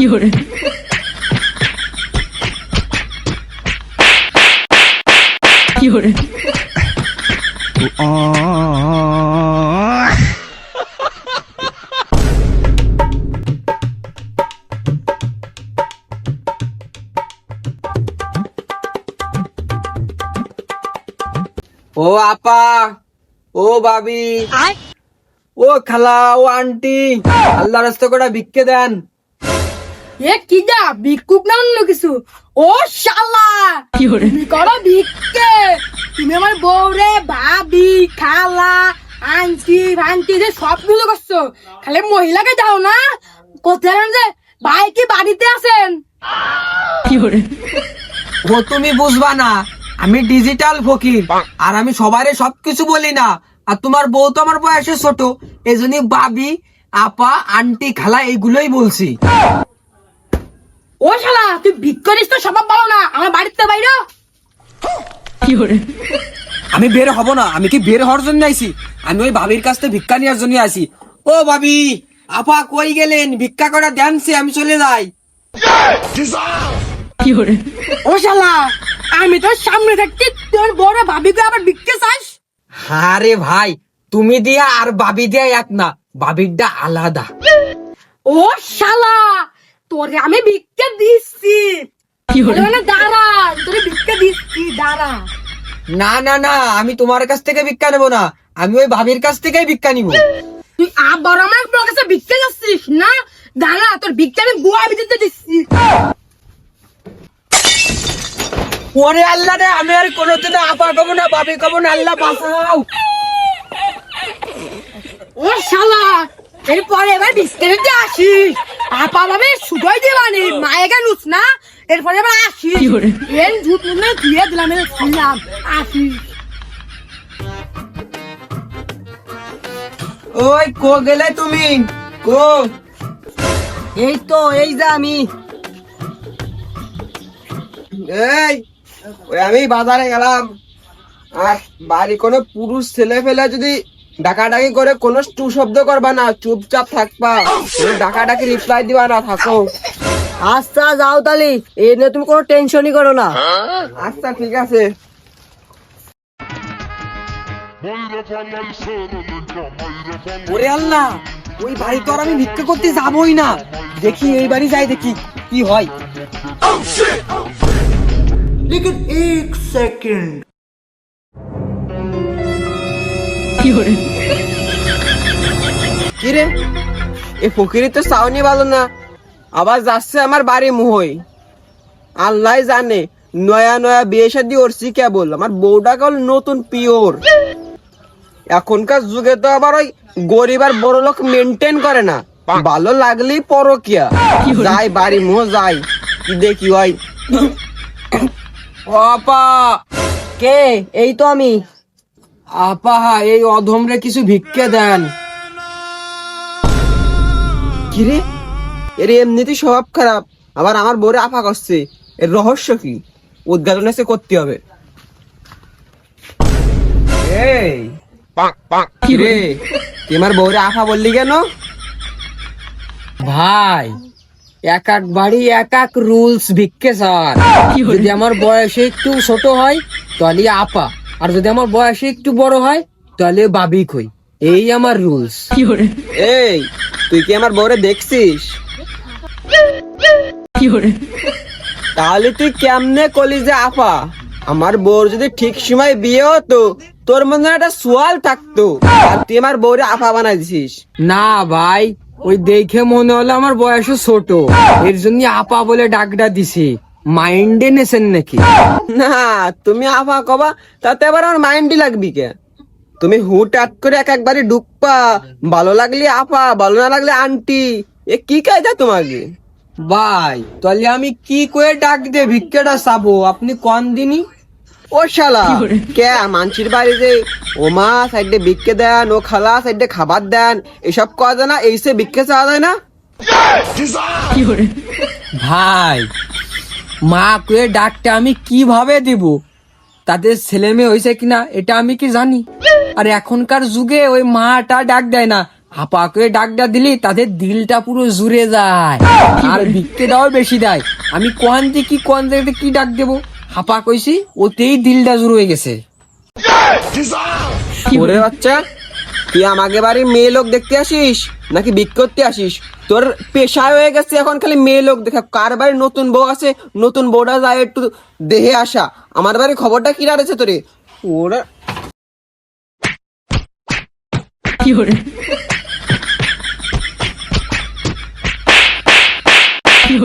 有人， 有人， ও আপা ও বাবি ও খালা ও আন্টি আল্লাহ রাস্তা করে ভিক্ষে দেন তুমি করছ। খালি মহিলাকে যাও না। কোথায় যে ভাই কি বাড়িতে আছেন? ও তুমি বুঝবা না আমি ডিজিটাল ফকির আর আমি সবারে সবকিছু বলি না। আর তোমার বউ তো আমার বয়সে ছোট এজন্য বাবি আপা আন্টি খালা এইগুলোই বলছি। ও শালা তুই ভিক তো স্বভাব ভালো না। আমার বাড়িতে বাইরে। কি করে আমি বের হব না আমি কি বের হওয়ার জন্য আইছি? আমি ওই ভাবির কাছ থেকে ভিক্ষা নেওয়ার জন্য আইছি। ও ভাবি আপা কই গেলেন? ভিক্ষা করা দেনছে আমি চলে যাই। কি করে ও শালা আমি তো সামনে থাকতে তোর বড় ভাবিকে আবার ভিক্ষে চাস? আরে ভাই তুমি দিয়া আর ভাবি দিয়া এক না ভাবিরটা আলাদা। ও শালা তোরে আমি ভিক্ষা দিচ্ছি। দাঁড়া তোরে ভিক্ষা দিচ্ছি দাঁড়া। না না না আমি তোমার কাছ থেকে ভিক্ষা নেব না। আমি ওই ভাবির কাছ থেকেই ভিক্ষা নিব। তুই আবার আমার কাছে ভিক্ষা যাচ্ছিস না? দাঁড়া তোর ভিক্ষা আমি গোয়া ভিতরে দিচ্ছি। ওরে আল্লাহ রে আমি আর কোনোদিন আপা কব না বাবি কব না আল্লাহ বাঁচাও। ও শালা এরপরে এবার দিতে আসিস। আপা ভাবে সুদয় দিবানি মায়ে গেলুস না এরপরে এবার আসিস，এর ঝুট মুখে দিয়ে দিলাম এর ছিলাম আসিস। ওই কো গেলে তুমি? কো? এই তো এই যে আমি। এই ওই আমি বাজারে গেলাম। আর বাড়ি কোনো পুরুষ ছেলে ফেলে যদি ডাকাডাকি করে কোনো টু শব্দ করবা না চুপচাপ থাকবা। ডাকাডাকি রিপ্লাই দিবা না থাকো। আচ্ছা যাও তালি এ নিয়ে তুমি কোনো টেনশনই করো না। আচ্ছা ঠিক আছে। ওরে আল্লাহ ওই বাড়ি তো আর আমি ভিক্ষা করতে যাবই না। দেখি এই বাড়ি যাই দেখি কি হয়। লেকিন এক সেকেন্ড কিরে? এ ফকিরি তো সাউনি ভালো না। আবার যাচ্ছে আমার বাড়ি মুহই। আল্লাহ জানে নয়া নয়া বিয়ে শাদি করছি কেবল। আমার বউটা কেবল নতুন পিওর। এখনকার যুগে তো আবার ওই গরিব আর বড় লোক মেনটেন করে না। ভালো লাগলেই পরকিয়া। যাই বাড়ি মুহ যাই। দেখি হয় ও আপা কে? এই তো আমি। আপা এই অধমরে কিছু ভিক্ষে দেন। কিরে এর এমনিতে স্বভাব খারাপ আবার আমার বউরে আফা করছে। এর রহস্য কি? উদ্ঘাটন এসে করতে হবে। এই কিরে তুই আমার বউরে আফা বললি কেন? ভাই এক এক বাড়ি এক এক রুলস ভিক্ষে স্যার যদি আমার বয়সে একটু ছোট হয় তাহলে আপা আর যদি আমার বয়সে একটু বড় হয় তাহলে বাবি কই? এই আমার রুলস এই তুই কি আমার বউরে দেখছিস? তাহলে তুই কেমনে কলি যে আপা? আমার বউর যদি ঠিক সময় বিয়ে হতো তোর মনে একটা সোয়াল থাকতো। আর তুই আমার বউরে আপা বানাইছিস না ভাই ওই দেখে মনে হলো আমার বয়স ছোট। এর জন্য আপা বলে ডাকটা দিছি। মাইন্ডে নেছেন নাকি? না তুমি আপা কবা তাতে আবার আমার মাইন্ডই লাগবি কে? তুমি হুটহাট করে এক একবারে ডুকপা ভালো লাগলে আপা ভালো না লাগলে আন্টি। এ কি কায়দা তোমাকে? ভাই তাহলে আমি কি করে ডাক দিয়ে ভিক্ষাটা চাবো? আপনি কোন দিনই? ও শালা কে মানসির বাড়ি যে? ও মা সাইডে ভিক্ষে দেন ও খালা সাইডে খাবার দেন এসব করা যায় না এইসে ভিক্ষে চাওয়া যায় না? ভাই মা কুয়ে ডাকটা আমি কীভাবে দিব? তাদের ছেলে মেয়ে হয়েছে কিনা এটা আমি কি জানি? আর এখনকার যুগে ওই মাটা ডাক দেয় না। আপাকে ডাকটা দিলি তাদের দিলটা পুরো জুড়ে যায়। আর দাও বেশি দেয়। আমি কোহান থেকে কি কোন জায়গাতে কি ডাক দেবো? হাপা কইছি ওতেই দিলটা জুড়ে হয়ে গেছে। ওরে বাচ্চা তুই আমাকে বাড়ি মেয়ে লোক দেখতে আসিস? নাকি বিক করতে আসিস? তোর পেশায় হয়ে গেছে এখন খালি মেয়ে লোক দেখা। কার বাড়ি নতুন বউ আছে? নতুন বউটা যায় একটু দেহে আসা। আমার বাড়ি খবরটা কিরা রয়েছে তোরে? ওরা কি ওরে কি